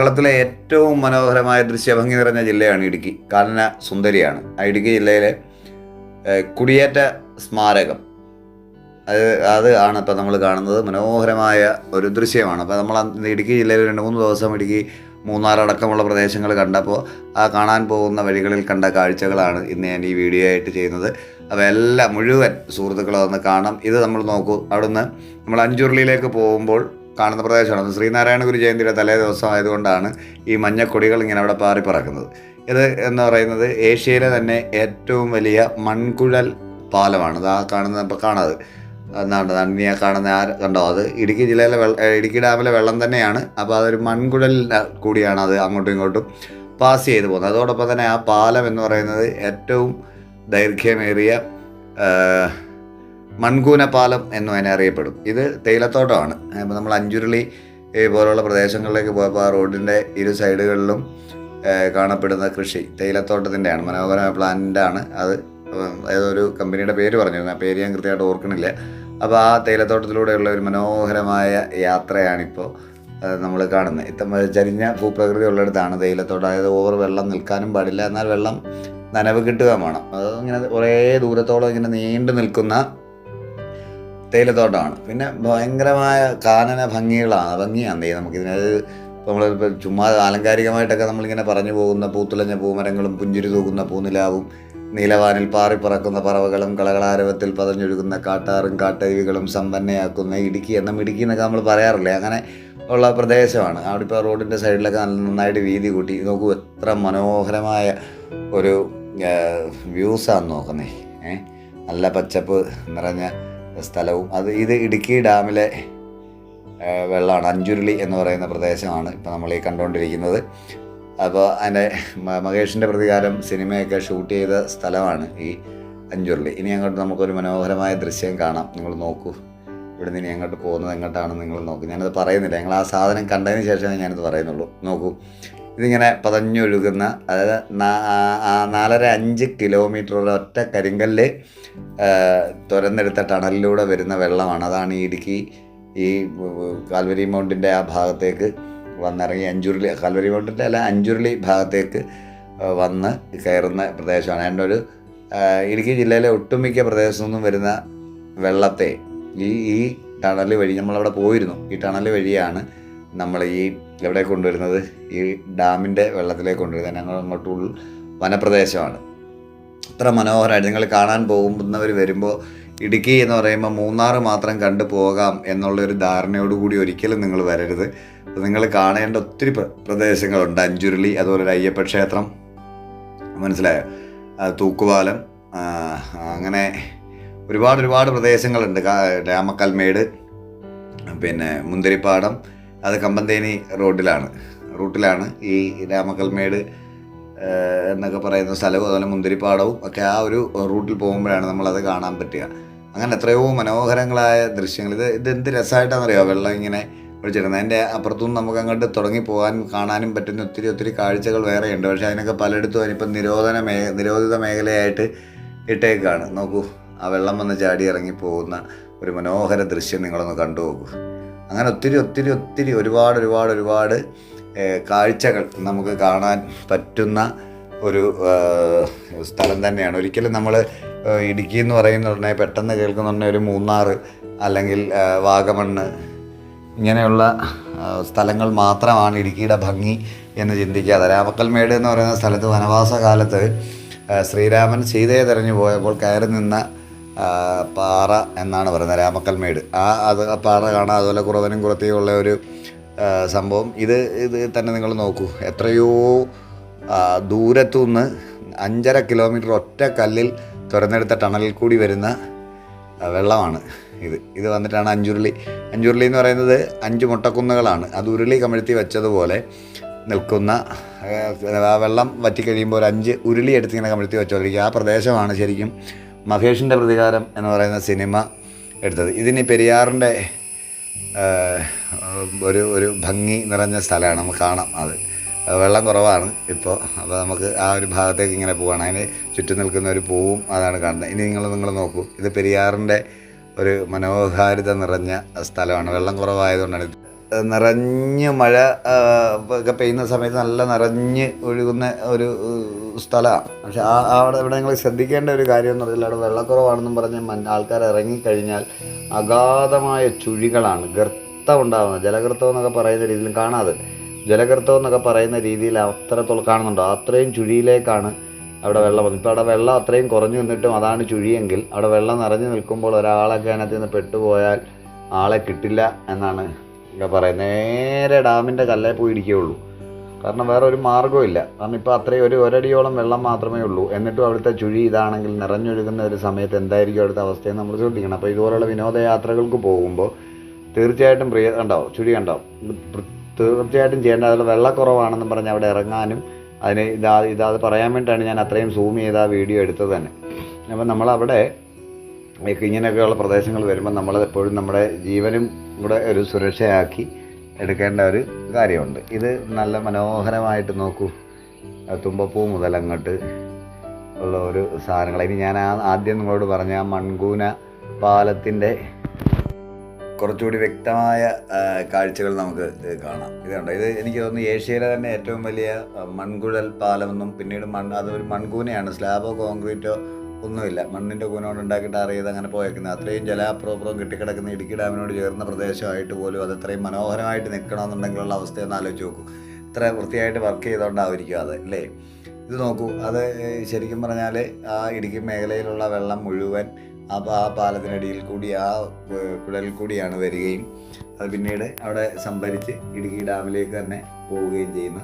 കേരളത്തിലെ ഏറ്റവും മനോഹരമായ ദൃശ്യഭംഗി നിറഞ്ഞ ജില്ലയാണ് ഇടുക്കി. കാനന സുന്ദരിയാണ്. ഇടുക്കി ജില്ലയിലെ കുടിയേറ്റ സ്മാരകം. അത് അത് ആണ് ഇപ്പം നമ്മൾ കാണുന്നത്. മനോഹരമായ ഒരു ദൃശ്യമാണ്. അപ്പോൾ നമ്മൾ ഇടുക്കി ജില്ലയിൽ രണ്ട് മൂന്ന് ദിവസം ഇടുക്കി മൂന്നാർ അടക്കമുള്ള പ്രദേശങ്ങൾ കണ്ടപ്പോൾ ആ കാണാൻ പോകുന്ന വഴികളിൽ കണ്ട കാഴ്ചകളാണ് ഇന്ന് ഞാൻ ഈ വീഡിയോ ആയിട്ട് ചെയ്യുന്നത്. അപ്പോൾ എല്ലാം മുഴുവൻ സുഹൃത്തുക്കളെ കാണാം ഇത് നമ്മൾ നോക്കൂ. അവിടുന്ന് നമ്മൾ അഞ്ചുരുളിയിലേക്ക് പോകുമ്പോൾ കാണുന്ന പ്രദേശമാണ്. ശ്രീനാരായണ ഗുരു ജയന്തിയുടെ തലേ ദിവസം ആയതുകൊണ്ടാണ് ഈ മഞ്ഞക്കൊടികൾ ഇങ്ങനെ അവിടെ പാറി പറക്കുന്നത്. ഇത് എന്ന് പറയുന്നത് ഏഷ്യയിലെ തന്നെ ഏറ്റവും വലിയ മൺകുഴൽ പാലമാണ്. ആ കാണുന്ന ഇപ്പോൾ കാണാത്. എന്നാണ് നന്ദി ആ കാണുന്ന ആ കണ്ടോ? അത് ഇടുക്കി ജില്ലയിലെ വെള്ള ഇടുക്കി ഡാമിലെ വെള്ളം തന്നെയാണ്. അപ്പോൾ അതൊരു മൺകുഴൽ കൂടിയാണ് അത് അങ്ങോട്ടും ഇങ്ങോട്ടും പാസ് ചെയ്ത് പോകുന്നത്. അതോടൊപ്പം തന്നെ ആ പാലം എന്ന് പറയുന്നത് ഏറ്റവും ദൈർഘ്യമേറിയ മൺകൂന പാലം എന്നും അതിനെ അറിയപ്പെടും. ഇത് തേയിലത്തോട്ടമാണ്. അപ്പോൾ നമ്മൾ അഞ്ചുരുളി പോലുള്ള പ്രദേശങ്ങളിലേക്ക് പോയപ്പോൾ ആ റോഡിന്റെ ഇരു സൈഡുകളിലും കാണപ്പെടുന്ന കൃഷി തേയിലത്തോട്ടത്തിന്റെയാണ് മനോഹരമായ പ്ലാന്റാണ് അത് ഉം, ഏതൊരു കമ്പനിയുടെ പേര് പറഞ്ഞിരുന്നു. ആ പേര് ഞാൻ കൃത്യമായിട്ട് ഓർക്കണില്ല. അപ്പോൾ ആ തേയിലത്തോട്ടത്തിലൂടെയുള്ള ഒരു മനോഹരമായ യാത്രയാണിപ്പോൾ നമ്മൾ കാണുന്നത് ഇത്തം ചരിഞ്ഞ ഭൂപ്രകൃതി ഉള്ളിടത്താണ് തേയിലത്തോട്ടം. അതായത് ഓവർ വെള്ളം നിൽക്കാനും പാടില്ല. എന്നാൽ വെള്ളം നനവ് കിട്ടുക വേണം. അത് ഇങ്ങനെ കുറേ ദൂരത്തോളം ഇങ്ങനെ നീണ്ടു നിൽക്കുന്ന തേയിലത്തോട്ടമാണ് പിന്നെ ഭയങ്കരമായ കാനന ഭംഗികളാണ് ഭംഗിയാണ് ഈ നമുക്കിതിനത് നമ്മളിപ്പോൾ ചുമ്മാ ആലങ്കാരികമായിട്ടൊക്കെ നമ്മളിങ്ങനെ പറഞ്ഞു പോകുന്ന പൂത്തുലഞ്ഞ പൂമരങ്ങളും പുഞ്ചിരി തൂക്കുന്ന പൂനിലാവും നീലവാനിൽ പാറിപ്പറക്കുന്ന പറവകളും കളകളാരവത്തിൽ പതഞ്ഞൊഴുകുന്ന കാട്ടാറും കാട്ടരുവികളും സമ്പന്നയാക്കുന്ന ഇടുക്കി എന്ന ഇടുക്കി എന്നൊക്കെ നമ്മൾ പറയാറില്ലേ? അങ്ങനെ ഉള്ള പ്രദേശമാണ്. അവിടെ ഇപ്പോൾ റോഡിന്റെ സൈഡിലൊക്കെ നല്ല നന്നായിട്ട് വീതി കൂട്ടി. നോക്കൂ എത്ര മനോഹരമായ ഒരു വ്യൂസാണ് നോക്കുന്നത് ഏഹ് നല്ല പച്ചപ്പ് നിറഞ്ഞ സ്ഥലവും. അത് ഇത് ഇടുക്കി ഡാമിലെ വെള്ളമാണ്. അഞ്ചുരുളി എന്ന് പറയുന്ന പ്രദേശമാണ് ഇപ്പോൾ നമ്മൾ ഈ കണ്ടുകൊണ്ടിരിക്കുന്നത് അപ്പോൾ അതിന്റെ മഹേഷിന്റെ പ്രതികാരം സിനിമയൊക്കെ ഷൂട്ട് ചെയ്ത സ്ഥലമാണ് ഈ അഞ്ചുരുളി. ഇനി അങ്ങോട്ട് നമുക്കൊരു മനോഹരമായ ദൃശ്യം കാണാം. നിങ്ങൾ നോക്കൂ. ഇവിടെ നിന്ന് അങ്ങോട്ട് പോകുന്നത് എങ്ങോട്ടാണെന്ന് നിങ്ങൾ നോക്കൂ. ഞാനത് പറയുന്നില്ല. ഞങ്ങൾ ആ സാധനം കണ്ടതിന് ശേഷമേ ഞാനത് പറയുന്നുള്ളൂ. നോക്കൂ. ഇതിങ്ങനെ പതഞ്ഞൊഴുകുന്ന അതായത് നാലര അഞ്ച് കിലോമീറ്റർ ഒറ്റ കരിങ്കല്ല് തുരന്നെടുത്ത ടണലിലൂടെ വരുന്ന വെള്ളമാണ്. അതാണ് ഈ ഇടുക്കി ഈ കാൽവരി മൗണ്ടിന്റെ ആ ഭാഗത്തേക്ക് വന്നിറങ്ങി അഞ്ചുരുളി കാൽവരി മൗണ്ടിന്റെ അല്ല അഞ്ചുരുളി ഭാഗത്തേക്ക് വന്ന് കയറുന്ന പ്രദേശമാണ്. എന്റെ ഒരു ഇടുക്കി ജില്ലയിലെ ഒട്ടുമിക്ക പ്രദേശത്തു നിന്നും വരുന്ന വെള്ളത്തെ ഈ ഈ ടണൽ വഴി നമ്മളവിടെ പോയിരുന്നു. ഈ ടണൽ വഴിയാണ് നമ്മൾ ഈ എവിടെ കൊണ്ടുവരുന്നത്? ഈ ഡാമിന്റെ വെള്ളത്തിലേക്ക് കൊണ്ടുവരുന്നത്. ഞങ്ങൾ അങ്ങോട്ട് വനപ്രദേശമാണ്. അത്ര മനോഹരമായിട്ട് നിങ്ങൾ കാണാൻ പോകുന്നവർ വരുമ്പോൾ ഇടുക്കി എന്ന് പറയുമ്പോൾ മൂന്നാർ മാത്രം കണ്ടു പോകാം എന്നുള്ളൊരു ധാരണയോടുകൂടി ഒരിക്കലും നിങ്ങൾ വരരുത്. അപ്പോൾ നിങ്ങൾ കാണേണ്ട ഒത്തിരി പ്ര- പ്രദേശങ്ങളുണ്ട്. അഞ്ചുരുളി അതുപോലെ ഒരു അയ്യപ്പ ക്ഷേത്രം മനസ്സിലായോ? തൂക്കുപാലം അങ്ങനെ ഒരുപാട് ഒരുപാട് പ്രദേശങ്ങളുണ്ട്. രാമക്കൽമേട് പിന്നെ മുന്തിരിപ്പാടം അത് കമ്പന്തേനി റോഡിലാണ് റൂട്ടിലാണ് ഈ രാമക്കൽമേട് എന്നൊക്കെ പറയുന്ന സ്ഥലവും അതുപോലെ മുന്തിരിപ്പാടവും ഒക്കെ ആ ഒരു റൂട്ടിൽ പോകുമ്പോഴാണ് നമ്മളത് കാണാൻ പറ്റുക. അങ്ങനെ എത്രയോ മനോഹരങ്ങളായ ദൃശ്യങ്ങൾ. ഇത് ഇത് എന്ത് രസമായിട്ടാണെന്നറിയോ? വെള്ളം ഇങ്ങനെ ഒഴിച്ചിരുന്നത് അതിന്റെ അപ്പുറത്തുനിന്ന് നമുക്ക് അങ്ങോട്ട് തുടങ്ങി പോകാനും കാണാനും പറ്റുന്ന ഒത്തിരി ഒത്തിരി കാഴ്ചകൾ വേറെയുണ്ട്. പക്ഷേ അതിനൊക്കെ പലയിടത്തും അതിനിപ്പം നിരോധന മേ നിരോധിത മേഖലയായിട്ട് ഇട്ടേക്കാണ്. നോക്കൂ ആ വെള്ളം വന്ന് ചാടി ഇറങ്ങി പോകുന്ന ഒരു മനോഹര ദൃശ്യം നിങ്ങളൊന്ന് കണ്ടു നോക്കൂ അങ്ങനെ ഒത്തിരി ഒത്തിരി ഒത്തിരി ഒരുപാട് ഒരുപാട് ഒരുപാട് കാഴ്ചകൾ നമുക്ക് കാണാൻ പറ്റുന്ന ഒരു സ്ഥലം തന്നെയാണ്. ഒരിക്കലും നമ്മൾ ഇടുക്കി എന്ന് പറയുന്ന ഉടനെ പെട്ടെന്ന് കേൾക്കുന്ന ഉടനെ ഒരു മൂന്നാർ അല്ലെങ്കിൽ വാഗമണ്ണ് ഇങ്ങനെയുള്ള സ്ഥലങ്ങൾ മാത്രമാണ് ഇടുക്കിയുടെ ഭംഗി എന്ന് ചിന്തിക്കാതെ. രാമക്കൽമേട് എന്ന് പറയുന്ന സ്ഥലത്ത് വനവാസ കാലത്ത് ശ്രീരാമൻ സീതയെ തെരഞ്ഞു പോയപ്പോൾ കയറി നിന്ന പാറ എന്നാണ് പറയുന്നത് രാമക്കൽമേട് ആ അത് പാറ കാണാം അതുപോലെ കുറവനും കുറത്തിയുള്ള ഒരു സംഭവം. ഇത് ഇത് തന്നെ നിങ്ങൾ നോക്കൂ. എത്രയോ ദൂരത്തു ദൂരത്തുനിന്ന് അഞ്ചര കിലോമീറ്റർ ഒറ്റ കല്ലിൽ തുറന്നെടുത്ത ടണലിൽ കൂടി വരുന്ന വെള്ളമാണ് ഇത്. ഇത് വന്നിട്ടാണ് അഞ്ചുരുളി. അഞ്ചുരുളി എന്ന് പറയുന്നത് അഞ്ച് മുട്ടക്കുന്നുകളാണ്. അത് ഉരുളി കമഴ്ത്തി വെച്ചതുപോലെ നിൽക്കുന്ന ആ, ആ വെള്ളം വറ്റിക്കഴിയുമ്പോൾ ഒരു അഞ്ച് ഉരുളി എടുത്തിങ്ങനെ കമഴ്ത്തി വെച്ചോണ്ടിരിക്കുക ആ പ്രദേശമാണ് ശരിക്കും മഹേഷിന്റെ പ്രതികാരം എന്ന് പറയുന്ന സിനിമ എടുത്തത്. ഇതിനി പെരിയാറിന്റെ ഒരു ഒരു ഭംഗി നിറഞ്ഞ സ്ഥലമാണ്. നമുക്ക് കാണാം അത്. വെള്ളം കുറവാണ് ഇപ്പോൾ അപ്പോൾ നമുക്ക് ആ ഒരു ഭാഗത്തേക്ക് ഇങ്ങനെ പോവാണ്. അതിന് ചുറ്റും നിൽക്കുന്ന ഒരു പൂവും അതാണ് കാണുന്നത്. ഇനി നിങ്ങൾ നിങ്ങൾ നോക്കൂ. ഇത് പെരിയാറിന്റെ ഒരു മനോഹാരിത നിറഞ്ഞ സ്ഥലമാണ്. വെള്ളം കുറവായതുകൊണ്ടാണ് നിറഞ്ഞ് മഴ ഒക്കെ പെയ്യുന്ന സമയത്ത് നല്ല നിറഞ്ഞ് ഒഴുകുന്ന ഒരു സ്ഥലമാണ്. പക്ഷെ ആ അവിടെ ഇവിടെ നിങ്ങൾ ശ്രദ്ധിക്കേണ്ട ഒരു കാര്യം എന്ന് പറഞ്ഞാൽ അവിടെ വെള്ളക്കുറവാണെന്നും പറഞ്ഞ് ആൾക്കാർ ഇറങ്ങിക്കഴിഞ്ഞാൽ അഗാധമായ ചുഴികളാണ് ഗർത്തം ഉണ്ടാകുന്നത് ജലഗർത്തം എന്നൊക്കെ പറയുന്ന രീതിയിൽ കാണാതെ. ജലഗർത്തം എന്നൊക്കെ പറയുന്ന രീതിയിൽ അത്രത്തോളം കാണുന്നുണ്ടോ. അത്രയും ചുഴിയിലേക്കാണ് അവിടെ വെള്ളം വന്നത്. ഇപ്പോൾ അവിടെ വെള്ളം അത്രയും കുറഞ്ഞു നിന്നിട്ടും അതാണ് ചുഴിയെങ്കിൽ അവിടെ വെള്ളം നിറഞ്ഞു നിൽക്കുമ്പോൾ ഒരാളൊക്കെ അതിനകത്ത് നിന്ന് പെട്ടുപോയാൽ ആളെ കിട്ടില്ല എന്നാണ് ഇവിടെ പറയുക നേരെ ഡാമിന്റെ കല്ലേ പോയി ഇരിക്കുകയുള്ളൂ കാരണം വേറെ ഒരു മാർഗമില്ല കാരണം ഇപ്പോൾ അത്രയും ഒരു ഒരടിയോളം വെള്ളം മാത്രമേ ഉള്ളൂ. എന്നിട്ടും അവിടുത്തെ ചുഴി ഇതാണെങ്കിൽ നിറഞ്ഞൊഴുകുന്ന ഒരു സമയത്ത് എന്തായിരിക്കും അവിടുത്തെ അവസ്ഥയെന്ന് നമ്മൾ ശ്രദ്ധിക്കണം. അപ്പോൾ ഇതുപോലുള്ള വിനോദയാത്രകൾക്ക് പോകുമ്പോൾ തീർച്ചയായിട്ടും പ്രിയ ഉണ്ടാവും ചുഴി ഉണ്ടാവും തീർച്ചയായിട്ടും ചെയ്യേണ്ട അതിൽ വെള്ളക്കുറവാണെന്നും പറഞ്ഞ് അവിടെ ഇറങ്ങാനും അതിന് ഇതാ ഇതാ പറയാൻ വേണ്ടിയിട്ടാണ് ഞാൻ അത്രയും സൂം ചെയ്ത് ആ വീഡിയോ എടുത്തത് തന്നെ. അപ്പം നമ്മളവിടെ ഇങ്ങനെയൊക്കെയുള്ള പ്രദേശങ്ങൾ വരുമ്പോൾ നമ്മൾ എപ്പോഴും നമ്മുടെ ജീവനും കൂടെ ഒരു സുരക്ഷയാക്കി എടുക്കേണ്ട ഒരു കാര്യമുണ്ട്. ഇത് നല്ല മനോഹരമായിട്ട് നോക്കൂ. തുമ്പപ്പൂ മുതൽ അങ്ങോട്ട് ഉള്ള ഒരു സാധനങ്ങൾ. ഇനി ഞാൻ ആദ്യം നിങ്ങളോട് പറഞ്ഞ മൺകൂന പാലത്തിന്റെ കുറച്ചുകൂടി വ്യക്തമായ കാഴ്ചകൾ നമുക്ക് കാണാം. ഇതുണ്ട് ഇത് എനിക്ക് തോന്നുന്നു ഏഷ്യയിലെ തന്നെ ഏറ്റവും വലിയ മൺകുഴൽ പാലമെന്നും പിന്നീട് മൺ അതൊരു മൺകൂനയാണ്. സ്ലാബോ കോൺക്രീറ്റോ ഒന്നുമില്ല. മണ്ണിന്റെ കൂന കൊണ്ട് ഉണ്ടാക്കിയിട്ട് അറിയത് അങ്ങനെ പോയേക്കുന്നത് അത്രയും ജലാപ്രോപ്രം കെട്ടിക്കിടക്കുന്ന ഇടുക്കി ഡാമിനോട് ചേർന്ന പ്രദേശമായിട്ട് പോലും അത് അത്രയും മനോഹരമായിട്ട് നിൽക്കണമെന്നുണ്ടെങ്കിലുള്ള അവസ്ഥയൊന്ന് ആലോചിച്ച് നോക്കൂ. ഇത്ര വൃത്തിയായിട്ട് വർക്ക് ചെയ്തുകൊണ്ടായിരിക്കും അത് അല്ലേ? ഇത് നോക്കൂ. അത് ശരിക്കും പറഞ്ഞാൽ ആ ഇടുക്കി മേഖലയിലുള്ള വെള്ളം മുഴുവൻ ആ ആ പാലത്തിനടിയിൽ കൂടി ആ കുഴലിൽ കൂടിയാണ് വരികയും അത് പിന്നീട് അവിടെ സംഭരിച്ച് ഇടുക്കി ഡാമിലേക്ക് തന്നെ പോവുകയും ചെയ്യുന്ന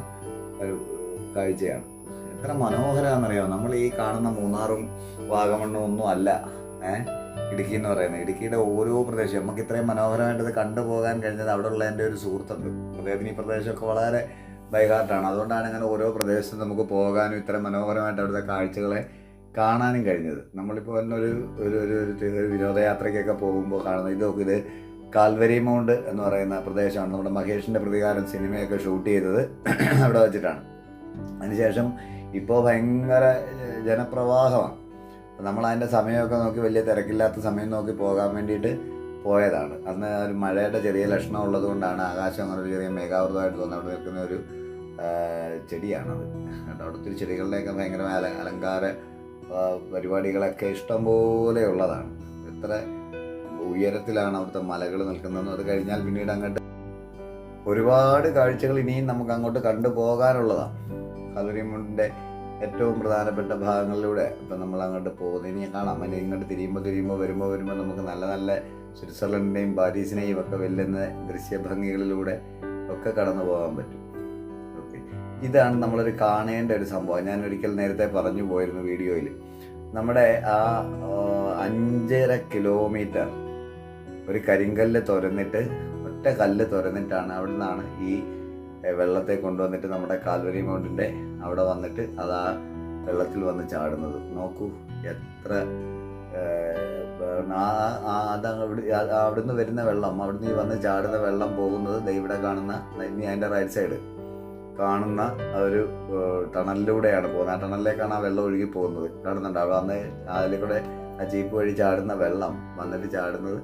ഒരു കാഴ്ചയാണ്. എത്ര മനോഹരമാണെന്നറിയാമോ നമ്മൾ ഈ കാണുന്ന മൂന്നാറും വാഗമണ്ണും ഒന്നും അല്ല. ഏഹ് ഇടുക്കി എന്ന് പറയുന്നത്. ഇടുക്കിയുടെ ഓരോ പ്രദേശം നമുക്ക് ഇത്രയും മനോഹരമായിട്ട് കണ്ടുപോകാൻ കഴിഞ്ഞത് അവിടെ ഉള്ള എന്റെ ഒരു സുഹൃത്തുണ്ട്. അദ്ദേഹത്തിന് ഈ പ്രദേശമൊക്കെ വളരെ ബൈഹാർട്ടാണ് അതുകൊണ്ടാണ് ഇങ്ങനെ ഓരോ പ്രദേശത്തും നമുക്ക് പോകാനും ഇത്ര മനോഹരമായിട്ട് അവിടുത്തെ കാഴ്ചകളെ കാണാനും കഴിഞ്ഞത്. നമ്മളിപ്പോൾ തന്നെ ഒരു ഒരു ഒരു വിനോദയാത്രയ്ക്കൊക്കെ പോകുമ്പോൾ കാണുന്നത് ഇത് നോക്ക് ഇത് കാൽവരി മൗണ്ട് എന്ന് പറയുന്ന പ്രദേശമാണ്. നമ്മുടെ മഹേഷിന്റെ പ്രതികാരം സിനിമയൊക്കെ ഷൂട്ട് ചെയ്തത് അവിടെ വെച്ചിട്ടാണ്. അതിനുശേഷം ഇപ്പോൾ ഭയങ്കര ജനപ്രവാഹമാണ്. നമ്മൾ അതിന്റെ സമയമൊക്കെ നോക്കി വലിയ തിരക്കില്ലാത്ത സമയം നോക്കി പോകാൻ വേണ്ടിയിട്ട് പോയതാണ്. അന്ന് ഒരു മഴയുടെ ചെറിയ ലക്ഷണം ഉള്ളത് കൊണ്ടാണ് ആകാശം അങ്ങനെ ഒരു ചെറിയ മേഘാവൃതമായിട്ട് തോന്നുന്നത് അവിടെ നിൽക്കുന്ന ഒരു ചെടിയാണത്. അവിടുത്തെ ചെടികളുടെയൊക്കെ ഭയങ്കരമായ അല അലങ്കാര പരിപാടികളൊക്കെ ഇഷ്ടം പോലെ ഉള്ളതാണ്. എത്ര ഉയരത്തിലാണ് അവിടുത്തെ മലകൾ നിൽക്കുന്നതെന്ന് അത് കഴിഞ്ഞാൽ പിന്നീട് അങ്ങോട്ട് ഒരുപാട് കാഴ്ചകൾ ഇനിയും നമുക്ക് അങ്ങോട്ട് കണ്ടു പോകാനുള്ളതാണ് കലരിമുണ്ടിന്റെ ഏറ്റവും പ്രധാനപ്പെട്ട ഭാഗങ്ങളിലൂടെ ഇപ്പം നമ്മൾ അങ്ങോട്ട് പോകുന്നത്. ഇനി കാണാം. അല്ലെങ്കിൽ ഇങ്ങോട്ട് തിരിയുമ്പോൾ തിരിയുമ്പോൾ വരുമ്പോൾ വരുമ്പോൾ നമുക്ക് നല്ല നല്ല സ്വിറ്റ്സർലൻഡിനെയും പാരീസിനെയും ഒക്കെ വെല്ലുന്ന ദൃശ്യഭംഗികളിലൂടെ ഒക്കെ കടന്നു പോകാൻ പറ്റും. ഓക്കെ. ഇതാണ് നമ്മളൊരു കാണേണ്ട ഒരു സംഭവം. ഞാൻ ഒരിക്കൽ നേരത്തെ പറഞ്ഞു പോയിരുന്നു വീഡിയോയിൽ നമ്മുടെ ആ അഞ്ചര കിലോമീറ്റർ ഒരു കരിങ്കല്ല് തുരന്നിട്ട് ഒറ്റ കല്ല് തുരന്നിട്ടാണ് അവിടെ നിന്നാണ് ഈ വെള്ളത്തെ കൊണ്ടുവന്നിട്ട് നമ്മുടെ കാൽവരി മൗണ്ടിന്റെ അവിടെ വന്നിട്ട് അത് ആ വെള്ളത്തിൽ വന്ന് ചാടുന്നത്. നോക്കൂ എത്ര അത് അവിടെ അവിടുന്ന് വരുന്ന വെള്ളം അവിടുന്ന് ഈ വന്ന് ചാടുന്ന വെള്ളം പോകുന്നത് ഇവിടെ കാണുന്ന ഇനി അതിന്റെ റൈറ്റ് സൈഡ് കാണുന്ന ഒരു ടണലിലൂടെയാണ് പോകുന്നത്. ആ ടണലിലേക്കാണ് ആ വെള്ളം ഒഴുകി പോകുന്നത്. കാണുന്നുണ്ട്? അവിടെ വന്ന് അതിൽ കൂടെ ആ ജീപ്പ് വഴി ചാടുന്ന വെള്ളം വന്നിട്ട് ചാടുന്നത്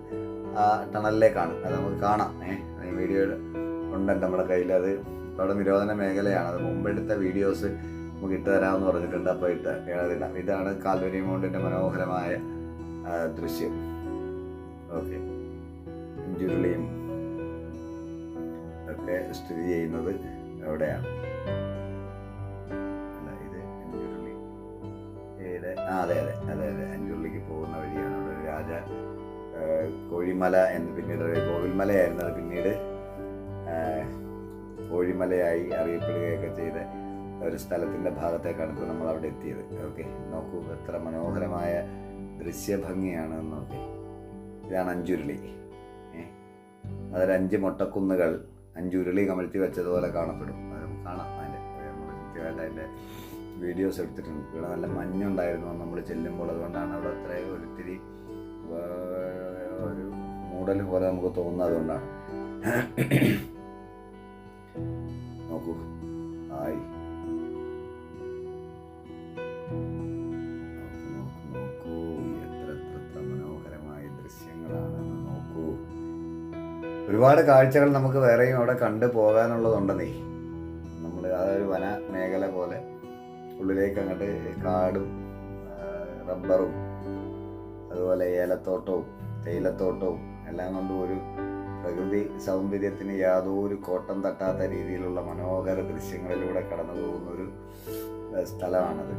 ആ ടണലിലേക്കാണ്. അത് നമുക്ക് കാണാം. ഏഹ് വീഡിയോ ഉണ്ട് നമ്മുടെ കയ്യിൽ അത് അവിടെ നിരോധന മേഖലയാണ്. അത് മുമ്പെടുത്ത വീഡിയോസ് നമുക്ക് ഇട്ട് തരാമെന്ന് പറഞ്ഞിട്ടുണ്ട്. അപ്പോൾ ഇട്ട് ഏതാ- ഇതാണ് കാൽവരി മൗണ്ടിന്റെ മനോഹരമായ ദൃശ്യം. ഓക്കെ. ചുരുളിയും ഒക്കെ സ്ഥിതി ചെയ്യുന്നത് എവിടെയാണ്? ആ അതെ അതെ അതെ അതെ. അഞ്ചുരുളിക്ക് പോകുന്ന വഴിയാണ്. അവിടെ ഒരു രാജ കോഴിമല എന്ന് പിന്നീട് കോവിൽമലയായിരുന്നു അത് പിന്നീട് കോഴിമലയായി അറിയപ്പെടുകയൊക്കെ ചെയ്ത ഒരു സ്ഥലത്തിന്റെ ഭാഗത്തേക്കാണ് ഇപ്പോൾ നമ്മൾ അവിടെ എത്തിയത്. ഓക്കെ നോക്കൂ എത്ര മനോഹരമായ ദൃശ്യഭംഗിയാണ് നോക്കി. ഇതാണ് അഞ്ചുരുളി. അതൊരു അഞ്ച് മുട്ടക്കുന്നുകൾ അഞ്ചുരുളി കമഴ്ത്തി വെച്ചതുപോലെ കാണപ്പെടും. അത് കാണാം. അതിന്റെ നമ്മൾ കൃത്യമായിട്ട് അതിന്റെ വീഡിയോസ് എടുത്തിട്ടുണ്ട്. ഇവിടെ നല്ല മഞ്ഞുണ്ടായിരുന്നു നമ്മൾ ചെല്ലുമ്പോൾ. അതുകൊണ്ടാണ് അവിടെ അത്ര ഒരിത്തിരി ഒരു മൂടൽ പോലെ നമുക്ക് തോന്നുന്നത്. അതുകൊണ്ടാണ്. നോക്കൂ. ആയി. നോക്കൂ, നോക്കൂ. ഒരുപാട് കാഴ്ചകൾ നമുക്ക് വേറെയും അവിടെ കണ്ടു പോകാനുള്ളതുണ്ടെന്നേ. നമ്മൾ അതൊരു വന മേഖല പോലെ ഉള്ളിലേക്ക് അങ്ങോട്ട് കാടും റബ്ബറും അതുപോലെ ഏലത്തോട്ടവും തേയിലത്തോട്ടവും എല്ലാം കൊണ്ടും ഒരു പ്രകൃതി സൗന്ദര്യത്തിന് യാതൊരു കോട്ടം തട്ടാത്ത രീതിയിലുള്ള മനോഹര ദൃശ്യങ്ങളിലൂടെ കടന്നു പോകുന്ന ഒരു ഏഹ്, സ്ഥലമാണത്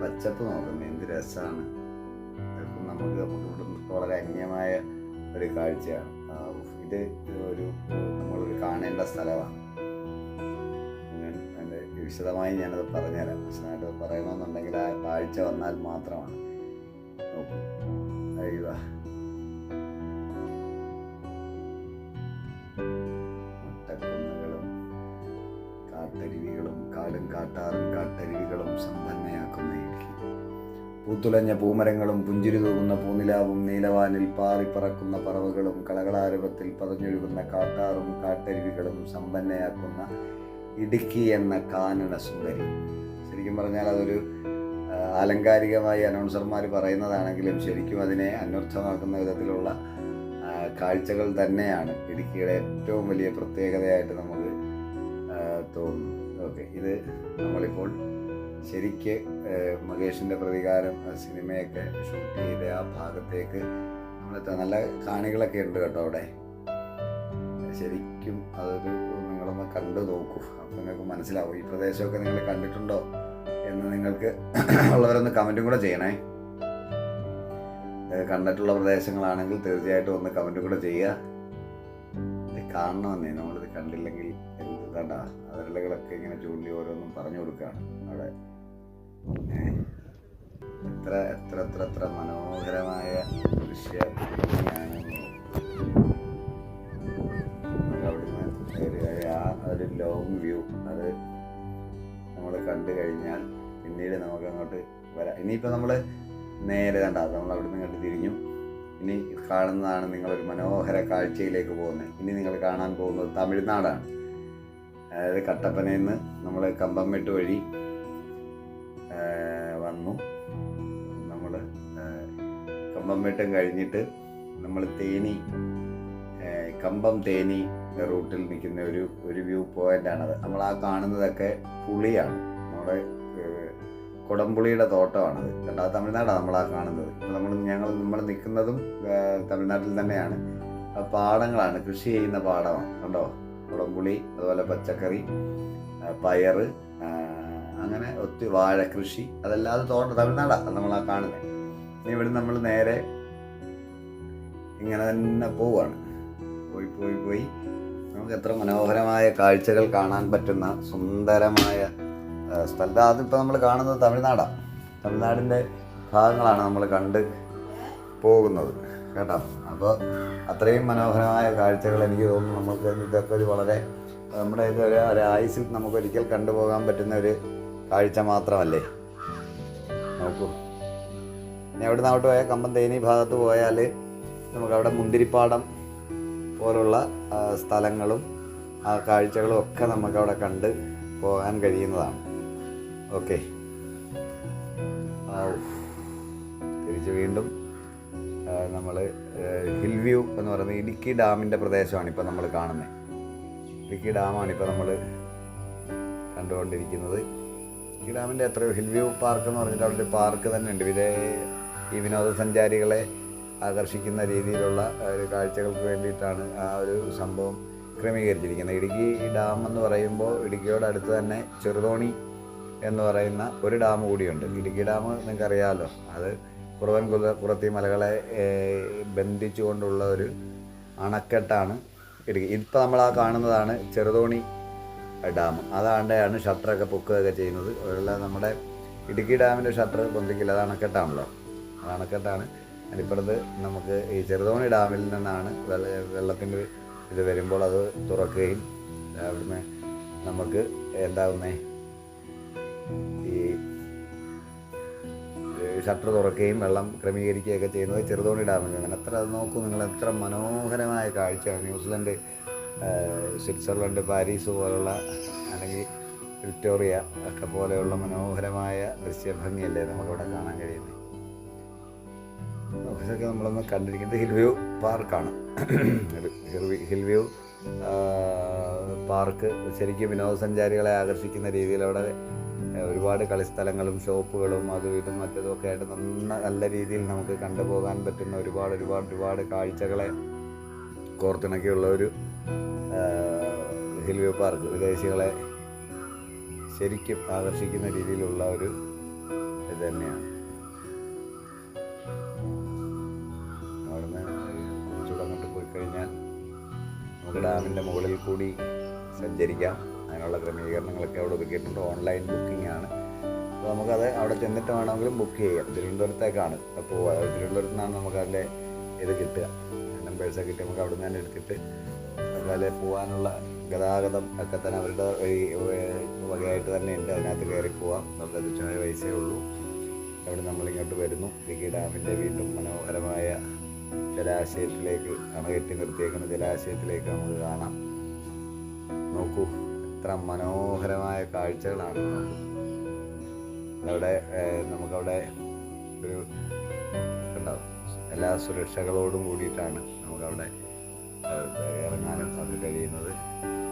പച്ചപ്പ് നോക്കുന്നത് എന്ത് രസമാണ് നമുക്ക് നമുക്ക് ഇവിടെ വളരെ അന്യമായ ഒരു കാഴ്ചയാണ്. ഇത് ഒരു നമ്മളൊരു കാണേണ്ട സ്ഥലമാണ്. വിശദമായി ഞാനത് പറഞ്ഞുതരാം. വിശദമായിട്ട് പറയണമെന്നുണ്ടെങ്കിൽ ആ കാഴ്ച വന്നാൽ മാത്രമാണ്. പൂത്തുലഞ്ഞ പൂമരങ്ങളും പുഞ്ചിരി തൂകുന്ന പൂനിലാവും നീലവാനിൽ പാറിപ്പറക്കുന്ന പറവകളും കളകളാരവത്തിൽ പതഞ്ഞൊഴുകുന്ന കാട്ടാറും കാട്ടരുവികളും സമ്പന്നയാക്കുന്ന ഇടുക്കി എന്ന കാനന സുന്ദരി. ശരിക്കും പറഞ്ഞാൽ അതൊരു ആലങ്കാരികമായി അനൗൺസർമാർ പറയുന്നതാണെങ്കിലും ശരിക്കും അതിനെ അന്വർത്ഥമാക്കുന്ന വിധത്തിലുള്ള കാഴ്ചകൾ തന്നെയാണ് ഇടുക്കിയുടെ ഏറ്റവും വലിയ പ്രത്യേകതയായിട്ട് നമുക്ക് തോന്നുന്നു ഓക്കെ ഇത് നമ്മളിപ്പോൾ ശരിക്ക് മഹേഷിന്റെ പ്രതികാരം സിനിമയൊക്കെ ഷൂട്ട് ചെയ്ത ആ ഭാഗത്തേക്ക് നമ്മൾ നല്ല കാണികളൊക്കെ ഉണ്ട് കേട്ടോ അവിടെ. ശരിക്കും അതൊരു നിങ്ങളൊന്ന് കണ്ടു നോക്കൂ. അപ്പം നിങ്ങൾക്ക് മനസ്സിലാവും. ഈ പ്രദേശമൊക്കെ നിങ്ങൾ കണ്ടിട്ടുണ്ടോ എന്ന് നിങ്ങൾക്ക് ഉള്ളവരൊന്ന് കമന്റും കൂടെ ചെയ്യണേ. കണ്ടിട്ടുള്ള പ്രദേശങ്ങളാണെങ്കിൽ തീർച്ചയായിട്ടും ഒന്ന് കമന്റും കൂടെ ചെയ്യുക. ഇത് കാണണമെന്നേ. നമ്മളിത് കണ്ടില്ലെങ്കിൽ എന്ത് കണ്ട അതിരലകളൊക്കെ ഇങ്ങനെ ചൂണ്ടി ഓരോന്നും പറഞ്ഞു കൊടുക്കുകയാണ്. അവിടെ എത്ര എത്ര എത്ര എത്ര മനോഹരമായ ദൃശ്യ ഒരു ലോങ് വ്യൂ അത് നമ്മൾ കണ്ടു കഴിഞ്ഞാൽ പിന്നീട് നമുക്ക് അങ്ങോട്ട് വരാം. ഇനിയിപ്പോൾ നമ്മൾ നേരെ കണ്ട നമ്മൾ അവിടുന്ന് കണ്ട് തിരിഞ്ഞു. ഇനി കാണുന്നതാണ് നിങ്ങളൊരു മനോഹര കാഴ്ചയിലേക്ക് പോകുന്നത്. ഇനി നിങ്ങൾ കാണാൻ പോകുന്നത് തമിഴ്നാടാണ്. അതായത് കട്ടപ്പനയിൽ നിന്ന് നമ്മൾ കമ്പംമെട്ട് വഴി കമ്പംമെട്ടും കഴിഞ്ഞിട്ട് നമ്മൾ തേനി കമ്പം തേനി റൂട്ടിൽ നിൽക്കുന്ന ഒരു ഒരു വ്യൂ പോയിന്റാണത് നമ്മൾ ആ കാണുന്നതൊക്കെ പുളിയാണ്. നമ്മുടെ കുടംപുളിയുടെ തോട്ടമാണത്. കണ്ടാ? തമിഴ്നാടാണ് നമ്മൾ ആ കാണുന്നത്. നമ്മൾ ഞങ്ങൾ നമ്മൾ നിൽക്കുന്നതും തമിഴ്നാട്ടിൽ തന്നെയാണ്. പാടങ്ങളാണ് കൃഷി ചെയ്യുന്ന പാടമാണ്. കണ്ടോ? കുടംപുളി അതുപോലെ പച്ചക്കറി പയറ് അങ്ങനെ ഒത്തിരി വാഴ കൃഷി. അതല്ലാതെ തോട്ടം തമിഴ്നാടാണ് നമ്മൾ ആ കാണുന്നത് ഇവിടെ നമ്മൾ നേരെ ഇങ്ങനെ തന്നെ പോവാണ്. പോയി പോയി പോയി. നമുക്ക് എത്ര മനോഹരമായ കാഴ്ചകൾ കാണാൻ പറ്റുന്ന സുന്ദരമായ സ്ഥലത്ത് അതിപ്പോൾ നമ്മൾ കാണുന്നത് തമിഴ്നാടാണ് തമിഴ്നാടിന്റെ ഭാഗങ്ങളാണ് നമ്മൾ കണ്ട് പോകുന്നത്. കേട്ടോ? അപ്പോൾ അത്രയും മനോഹരമായ കാഴ്ചകൾ എനിക്ക് തോന്നുന്നു നമുക്ക് ഇതൊക്കെ ഒരു വളരെ നമ്മുടെ ഇത് ഒരു ആയുസിൽ നമുക്ക് ഒരിക്കൽ കണ്ടുപോകാൻ പറ്റുന്ന ഒരു കാഴ്ച മാത്രമല്ലേ? നോക്കൂ. ഇനി അവിടെ നിന്ന് അവിടെ പോയാൽ കമ്പം തേനി ഭാഗത്ത് പോയാൽ നമുക്കവിടെ മുന്തിരിപ്പാടം പോലുള്ള സ്ഥലങ്ങളും ആ കാഴ്ചകളും ഒക്കെ നമുക്കവിടെ കണ്ട് പോകാൻ കഴിയുന്നതാണ്. ഓക്കെ. തിരിച്ച് വീണ്ടും നമ്മൾ ഹിൽ വ്യൂ എന്ന് പറയുന്നത് ഇടുക്കി ഡാമിന്റെ പ്രദേശമാണ് ഇപ്പോൾ നമ്മൾ കാണുന്നത് ഇടുക്കി ഡാമാണ് ഇപ്പോൾ നമ്മൾ കണ്ടുകൊണ്ടിരിക്കുന്നത്. ഇടുക്കി ഡാമിന്റെ എത്രയോ ഹിൽ വ്യൂ പാർക്ക് എന്ന് പറഞ്ഞിട്ട് അവിടെ ഒരു പാർക്ക് തന്നെ ഉണ്ട്. ഇതേ ഈ വിനോദസഞ്ചാരികളെ ആകർഷിക്കുന്ന രീതിയിലുള്ള ഒരു കാഴ്ചകൾക്ക് വേണ്ടിയിട്ടാണ് ആ ഒരു സംഭവം ക്രമീകരിച്ചിരിക്കുന്നത്. ഇടുക്കി ഡാം എന്ന് പറയുമ്പോൾ ഇടുക്കിയോട് അടുത്ത് തന്നെ ചെറുതോണി എന്ന് പറയുന്ന ഒരു ഡാം കൂടിയുണ്ട്. ഇടുക്കി ഡാം നിങ്ങൾക്ക് അറിയാമല്ലോ അത് കുറവൻ കുല കുറത്തി മലകളെ ബന്ധിച്ചുകൊണ്ടുള്ള ഒരു അണക്കെട്ടാണ് ഇടുക്കി. ഇപ്പോൾ നമ്മൾ ആ കാണുന്നതാണ് ചെറുതോണി ഡാം. അതാണ്ടാണ് ഷട്ടറൊക്കെ പൊക്കുകയൊക്കെ ചെയ്യുന്നത്. അതുപോലെ നമ്മുടെ ഇടുക്കി ഡാമിന്റെ ഷട്ടർ പൊന്തിക്കില്ല. അത് അണക്കെട്ടാണല്ലോ. അണക്കെട്ടാണ്. അതിപ്പുറത്ത് നമുക്ക് ഈ ചെറുതോണി ഡാമിൽ നിന്നാണ് വെള്ള വെള്ളത്തിന്റെ ഇത് വരുമ്പോൾ അത് തുറക്കുകയും അവിടുന്ന് നമുക്ക് എന്താകുന്നേ ഈ ഷട്ടർ തുറക്കുകയും വെള്ളം ക്രമീകരിക്കുകയൊക്കെ ചെയ്യുന്നത് ചെറുതോണി ഡാമിൽ നിന്നാണ്. എത്ര നോക്കൂ നിങ്ങൾ എത്ര മനോഹരമായ കാഴ്ചയാണ്. ന്യൂസിലൻഡ് സ്വിറ്റ്സർലൻഡ് പാരീസ് പോലുള്ള അല്ലെങ്കിൽ വിക്ടോറിയ ഒക്കെ പോലെയുള്ള മനോഹരമായ ദൃശ്യഭംഗിയല്ലേ നമുക്കിവിടെ കാണാൻ കഴിയുന്നത്. ഓഫീസൊക്കെ നമ്മളൊന്ന് കണ്ടിരിക്കുന്നത് ഹിൽവ്യൂ പാർക്കാണ്. Hill view park. ശരിക്കും വിനോദസഞ്ചാരികളെ ആകർഷിക്കുന്ന രീതിയിൽ അവിടെ ഒരുപാട് കളിസ്ഥലങ്ങളും ഷോപ്പുകളും അതും ഇതും മറ്റതും ഒക്കെ ആയിട്ട് നന്ന നല്ല രീതിയിൽ നമുക്ക് കണ്ടുപോകാൻ പറ്റുന്ന ഒരുപാട് ഒരുപാട് ഒരുപാട് കാഴ്ചകളെ കോർത്തിണക്കിയുള്ള ഒരു ഹിൽ വ്യൂ പാർക്ക് വിദേശികളെ ശരിക്കും ആകർഷിക്കുന്ന രീതിയിലുള്ള ഒരു ഇത് തന്നെയാണ്. ഡാമിന്റെ മുകളിൽ കൂടി സഞ്ചരിക്കാം. അതിനുള്ള ക്രമീകരണങ്ങളൊക്കെ അവിടെ ഒതുക്കിയിട്ടുണ്ട് ഓൺലൈൻ ബുക്കിംഗ് ആണ്. അപ്പോൾ നമുക്കത് അവിടെ ചെന്നിട്ട് വേണമെങ്കിലും ബുക്ക് ചെയ്യാം. തിരുവനന്തപുരത്തേക്കാണ്. അപ്പോൾ തിരുവനന്തപുരത്ത് നിന്നാണ് നമുക്കതിലെ ഇത് കിട്ടുക. നമ്പേഴ്സൊക്കെ കിട്ടി നമുക്ക് അവിടെ നിന്ന് തന്നെ എടുത്തിട്ട് അതുപോലെ പോകാനുള്ള ഗതാഗതം ഒക്കെ തന്നെ അവരുടെ വകയായിട്ട് തന്നെ ഉണ്ട്. അതിനകത്ത് കയറി പോവാം. നമുക്ക് തുച്ഛമായ പൈസയേ ഉള്ളൂ. അവിടെ നമ്മളിങ്ങോട്ട് വരുന്നു. ഇടുക്കി ഡാമിന്റെ വീണ്ടും മനോഹരമായ ജലാശയത്തിലേക്ക് അണകെട്ടി നിർത്തിയേക്കുന്ന ജലാശയത്തിലേക്ക് നമുക്ക് കാണാം. നോക്കൂ എത്ര മനോഹരമായ കാഴ്ചകളാണ് അവിടെ നമുക്കവിടെ ഒരു ഉണ്ടാവും എല്ലാ സുരക്ഷകളോടും കൂടിയിട്ടാണ് നമുക്കവിടെ ഇറങ്ങാനും അത് കഴിയുന്നത്.